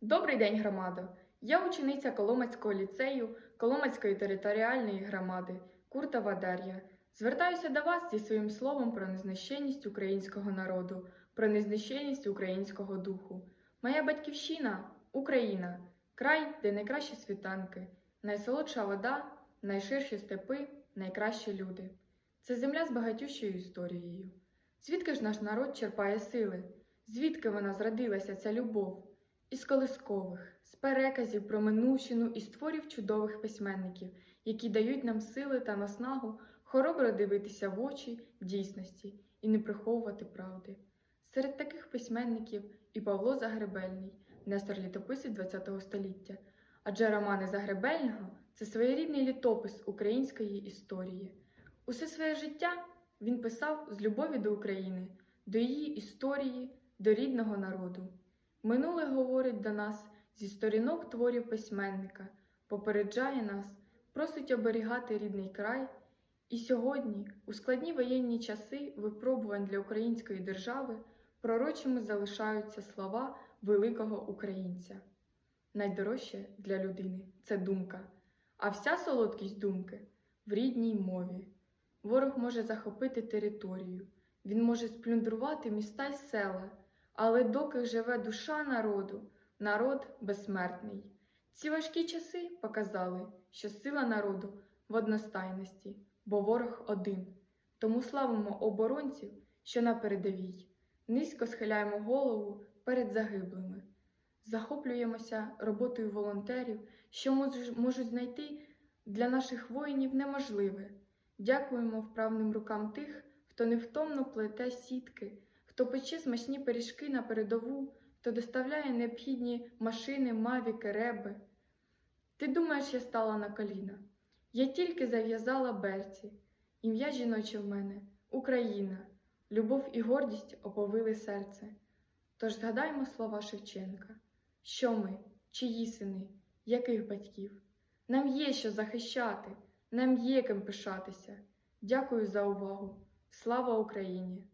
Добрий день, громадо! Я учениця Коломацького ліцею Коломацької територіальної громади Куртова Дар'я. Звертаюся до вас зі своїм словом про незнищенність українського народу, про незнищенність українського духу. Моя батьківщина Україна, край, де найкращі світанки, найсолодша вода, найширші степи, найкращі люди. Це земля з багатющою історією. Звідки ж наш народ черпає сили? Звідки вона зродилася, ця любов? Із колискових, з переказів про минувщину і створів чудових письменників, які дають нам сили та наснагу хоробро дивитися в очі дійсності і не приховувати правди. Серед таких письменників і Павло Загребельний, Нестор літописець ХХ століття, адже романи Загребельного це своєрідний літопис української історії. Усе своє життя він писав з любові до України, до її історії, до рідного народу. Минуле говорить до нас зі сторінок творів письменника, попереджає нас, просить оберігати рідний край. І сьогодні, у складні воєнні часи випробувань для української держави, пророчими залишаються слова великого українця. Найдорожче для людини це думка, а вся солодкість думки в рідній мові. Ворог може захопити територію, він може сплюндрувати міста й села. Але доки живе душа народу, народ безсмертний. Ці важкі часи показали, що сила народу в одностайності, бо ворог один. Тому славимо оборонців, що на передовій. Низько схиляємо голову перед загиблими. Захоплюємося роботою волонтерів, що можуть знайти для наших воїнів неможливе. Дякуємо вправним рукам тих, хто невтомно плете сітки хто пече смачні пиріжки на передову, хто доставляє необхідні машини, мавіки, реби. Ти думаєш, я стала на коліна? Я тільки зав'язала берці. Ім'я жіноче в мене Україна, любов і гордість оповили серце. Тож згадаймо слова Шевченка, що ми, чиї сини, яких батьків? Нам є що захищати, нам є ким пишатися. Дякую за увагу. Слава Україні!